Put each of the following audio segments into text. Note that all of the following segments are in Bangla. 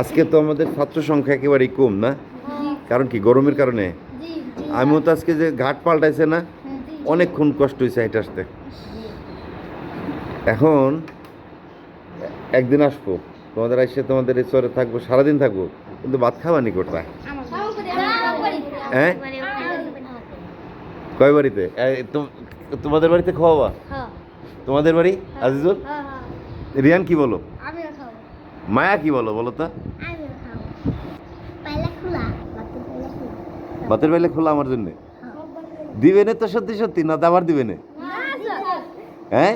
আজকে তো আমাদের ছাত্র সংখ্যা একেবারেই কম না? কারণ কি? গরমের কারণে? আমিও তো আজকে যে ঘাট পাল্টাইছে না। অনেকক্ষণ কষ্ট হয়েছে হেঁটে আসতে। এখন একদিন আসব। তোমাদের এসে তোমাদের এই চরে থাকব সারাদিন থাকব কিন্তু ভাত খাবানি কোথায়? হ্যাঁ? কয় বাড়িতে? তোমাদের বাড়িতে খাওয়াবা? হ্যাঁ, তোমাদের বাড়ি? আজিজুল? হ্যাঁ, হ্যাঁ। রিয়ান কি বলো? মায়া কি বলো বলো তো? খাব পাইলা খোলা ভাতের বেলে আমার জন্য? দিবে না তো সত্যি সত্যি না দাবার দিবে না হ্যাঁ?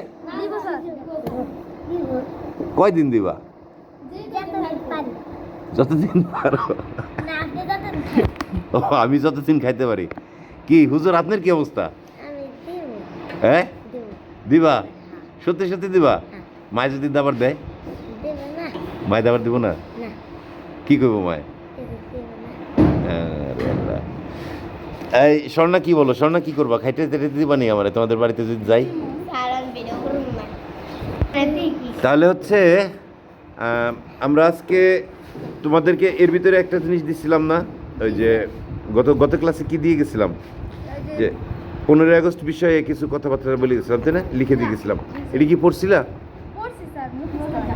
কয়দিন দিবা? যতদিন পারো। ও আমি যতদিন খাইতে পারি। কি হুজুর আপনার কি অবস্থা? হ্যাঁ? দিবা। সত্যি সত্যি দিবা? মায় যদি দাবার দেয়? মায় দাবার দিব না? কি করব মায়? এই স্বর্ণা কি বলো? স্বর্ণা কি করবা? খাইতে টাইতে দিবা নি আমার? তোমাদের বাড়িতে যদি যাই। তাহলে হচ্ছে আমরা আজকে তোমাদেরকে এর ভিতরে একটা জিনিস দিছিলাম না? ওই যে গত গত ক্লাসে কি দিয়ে গেছিলাম? যে পনেরোই আগস্ট বিষয়ে কিছু কথাবার্তা বলে গেছিলাম তাই না? লিখে দিয়ে গেছিলাম। এটা কি পড়ছিলা?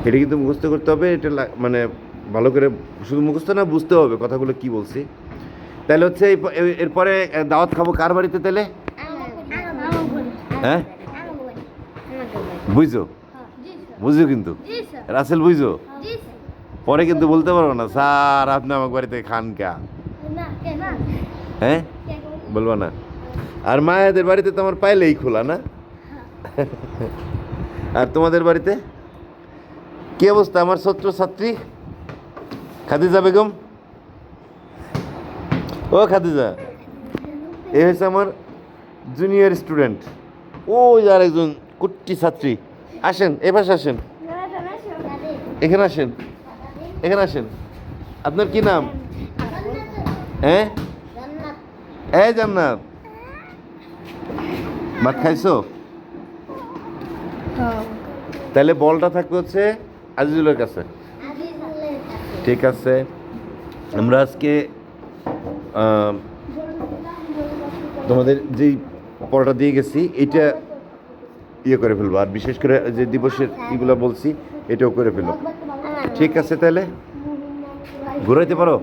এটা কিন্তু মুখস্থ করতে হবে, এটা মানে ভালো করে শুধু মুখস্থ না, বুঝতে হবে কথাগুলো কি বলছি। তাহলে হচ্ছে এরপরে দাওয়াত খাব কার বাড়িতে তাহলে? হ্যাঁ? বুঝছ? বুঝছ কিন্তু? রাসেল, বুঝছ? পরে কিন্তু বলতে পারব না, স্যার, আপনি আমার বাড়িতে খান কা? হ্যাঁ? বলব না। আর মায়েদের বাড়িতে তো আমার পাইলেই খোলা, না? আর তোমাদের বাড়িতে? কি অবস্থা আমার ছাত্র ছাত্রী? খাদিজা বেগম? ও খাদিজা এ হয়েছে আমার জুনিয়র স্টুডেন্ট ও আর একজন কুট্টি ছাত্রী। আসেন এ পাশে আসেন। এখানে আসেন। এখানে আসেন। আপনার কি নাম? হ্যাঁ? এই জান্নাত। ভাত খাইছো? তাহলে বলটা থাকবে হচ্ছে আজিজুলের কাছে? ঠিক আছে। আমরা আজকে তোমাদের যেই পড়াটা দিয়ে গেছি, এটা ইয়ে করে ফেলব। আর বিশেষ করে যে দিবসের ইগুলো বলছি, এটাও করে ফেলো ঠিক আছে তাহলে? ঘুরাইতে পারো?